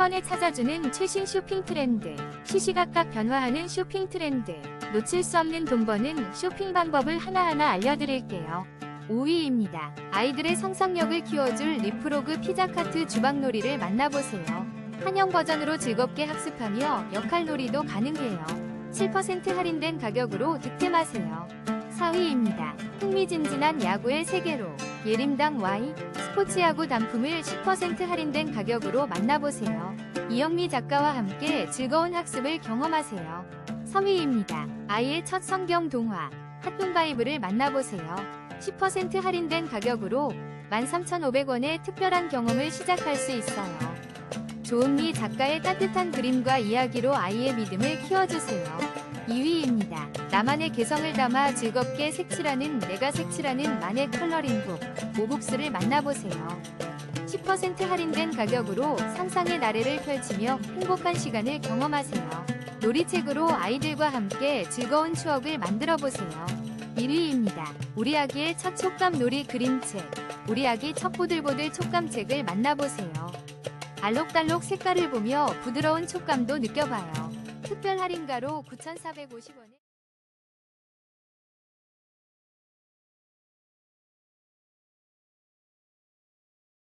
번에 찾아주는 최신 쇼핑 트렌드, 시시각각 변화하는 쇼핑 트렌드, 놓칠 수 없는 돈 버는 쇼핑 방법을 하나하나 알려드릴게요. 5위입니다. 아이들의 상상력을 키워줄 리프로그 피자카트 주방놀이를 만나보세요. 한영 버전으로 즐겁게 학습하며 역할놀이도 가능해요. 7% 할인된 가격으로 득템하세요. 4위입니다. 흥미진진한 야구의 세계로 예림당 Y 스포츠야구 단품을 10% 할인된 가격으로 만나보세요. 이영미 작가와 함께 즐거운 학습을 경험하세요. 3위입니다. 아이의 첫 성경 동화 핫분 바이블을 만나보세요. 10% 할인된 가격으로 13,500원의 특별한 경험을 시작할 수 있어요. 조은미 작가의 따뜻한 그림과 이야기로 아이의 믿음을 키워주세요. 2위입니다. 나만의 개성을 담아 즐겁게 색칠하는 내가 색칠하는 만의 컬러링북 모북스를 만나보세요. 10% 할인된 가격으로 상상의 나래를 펼치며 행복한 시간을 경험하세요. 놀이책으로 아이들과 함께 즐거운 추억을 만들어 보세요. 1위입니다. 우리 아기의 첫 촉감 놀이 그림책. 우리 아기 첫 보들보들 촉감책을 만나보세요. 알록달록 색깔을 보며 부드러운 촉감도 느껴봐요. 특별 할인가로 9,450원에